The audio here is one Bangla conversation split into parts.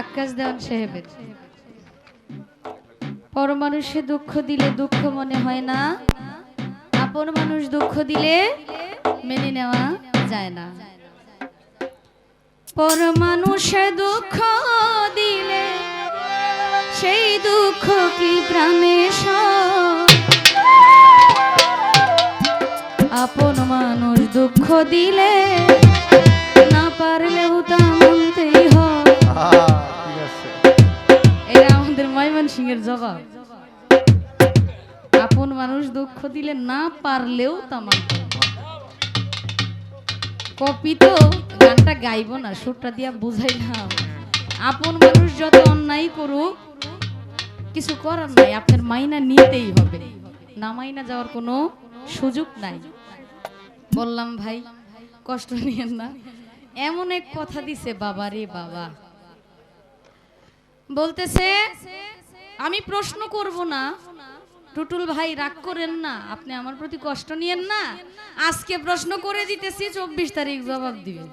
আকাশ দেওয়ান সাহেবের পর মানুষে দুঃখ দিলে দুঃখ মনে হয় না, আপন মানুষ দুঃখ দিলে মেনে নেওয়া যায় না পর মানুষে দুঃখ দিলে সেই দুঃখ কি প্রাণে? আপন মানুষ দুঃখ দিলে সিংহের জবাব আপন মানুষ দুঃখ দিলে না পারলেও তা মানতে হবে। কপি তো গানটা গাইবো না, সুরটা দিয়া বুঝাইলাম। আপন মানুষ যত অন্যায় করুক, কিছু করার নাই, আপনার মাইনা নিতেই হবে। না মাইনা যাওয়ার কোনো সুযোগ নাই। বললাম, ভাই, কষ্ট নিয়েন না। এমন এক কথা দিছে বাবা রে বাবা। বলতেছে আমি প্রশ্ন করব না। টুটুল ভাই, রাগ করেন না। আপনি আমার প্রতি কষ্ট নিয়েন না। আজকে প্রশ্ন করে দিতেছি, চব্বিশ তারিখ জবাব দিবেন।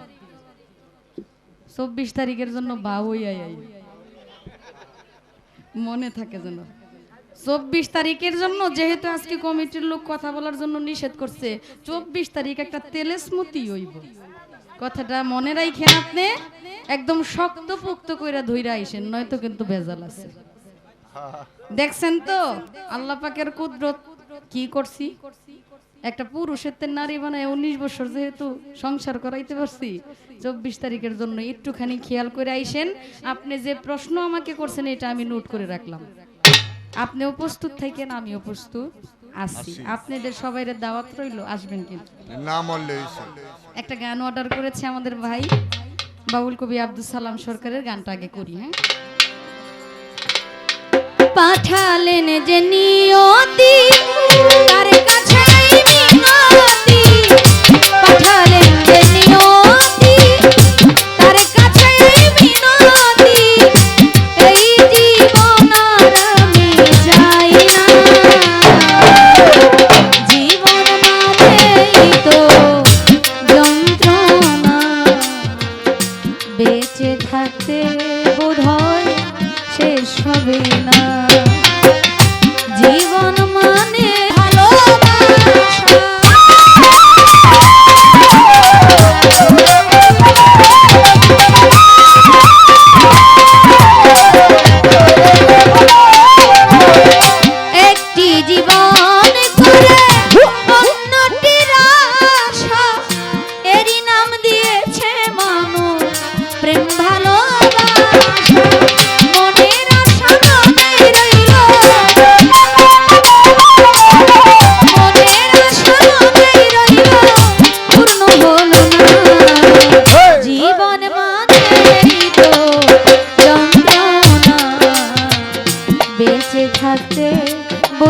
চব্বিশ তারিখের জন্য আই আই। মনে থাকে যেন। চব্বিশ তারিখের জন্য যেহেতু আজকে কমিটির লোক কথা বলার জন্য নিষেধ করছে, চব্বিশ তারিখ একটা তেলেসমতি হইব। কথাটা মনে রাখেন আপনি, একদম শক্ত পোক্ত কইরা ধইরা আইসেন, নয়তো কিন্তু ভেজাল আছে। দেখছেন তো? আল্লাহ পাকের কুদরত। কি করছি? একটা পুরুষের তে নারী বানায় উনিশ বছর যেহেতু সংসার করাইতে পারছি চব্বিশ তারিখের জন্য একটুখানি খেয়াল করে আইসেন আপনি যে প্রশ্ন আমাকে করছেন এটা আমি নোট করে রাখলাম। আপনিও প্রস্তুত থাকেন আমিও প্রস্তুত আছি। আপনাদের সবাই দাওয়াত রইল আসবেন কিন্তু। একটা গান অর্ডার করেছে আমাদের ভাই বাবুল কবি আব্দুল সালাম সরকারের গানটা আগে করি হ্যাঁ? পাঠালেন যে নিয়তি।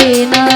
হবে না